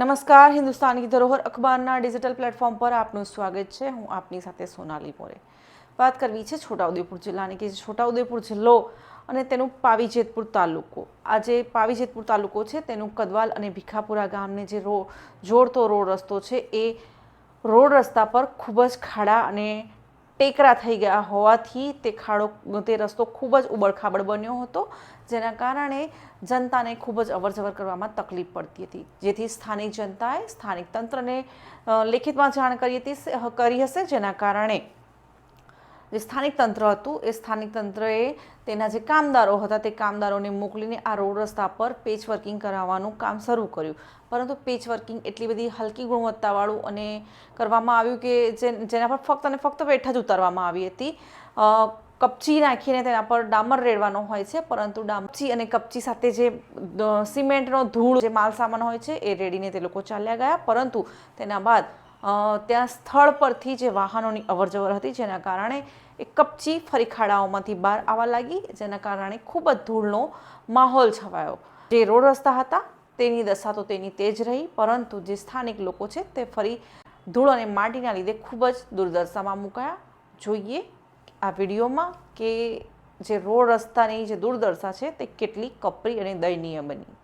નમસ્કાર, હિન્દુસ્તાની ધરોહર અખબારના digital platform પર આપનું સ્વાગત છે. હું આપની સાથે સોનાલી મોરે. વાત કરવી છે છોટાઉદેપુર જિલ્લાની કે છોટાઉદેપુર જિલ્લો અને તેનું પાવીજેતપુર તાલુકો. આ જે પાવીજેતપુર તાલુકો છે, તેનું કદવાલ અને ભીખાપુરા ગામને જે રો, જોડતો રોડ રસ્તો છે, એ રોડ રસ્તા પર ખૂબ જ ખાડા અને ટેકરા થઈ ગયા હોવાથી તે ખાડો, તે રસ્તો ખૂબ જ ઉબડખાબડ બન્યો હતો, જેના કારણે જનતાને ખૂબ જ અવરજવર કરવામાં તકલીફ પડતી હતી. જેથી સ્થાનિક જનતાએ સ્થાનિક તંત્રને લેખિતમાં જાણ કરી હતી કરી હશે, જેના કારણે જે સ્થાનિક તંત્ર હતું, એ સ્થાનિક તંત્રએ તેના જે કામદારો હતા, તે કામદારોને મોકલીને આ રોડ રસ્તા પર પેચ વર્કિંગ કરાવવાનું કામ શરૂ કર્યું. પરંતુ પેચ વર્કિંગ એટલી બધી હલકી ગુણવત્તાવાળું અને કરવામાં આવ્યું કે જેના પર ફક્ત અને ફક્ત વેઠ જ ઉતારવામાં આવી હતી. કપચી નાખીને તેના પર ડામર રેડવાનો હોય છે, પરંતુ ડામચી અને કપચી સાથે જે સિમેન્ટનો ધૂળ, જે માલ સામાન હોય છે, એ રેડીને તે લોકો ચાલ્યા ગયા. પરંતુ તેના બાદ ત્યાં સ્થળ પરથી જે વાહનોની અવરજવર હતી, જેના કારણે એ કપચી ફરી ખાડાઓમાંથી બહાર આવવા લાગી, જેના કારણે ખૂબ જ ધૂળનો માહોલ છવાયો. જે રોડ રસ્તા હતા, તેની દશા તો તેની તેજ રહી, પરંતુ જે સ્થાનિક લોકો છે, તે ફરી ધૂળ અને માટીના લીધે ખૂબ જ દુર્દશામાં મુકાયા. જોઈએ આ વિડીયોમાં કે જે રોડ રસ્તાની જે દુર્દશા છે, તે કેટલી કપરી અને દયનીય બની.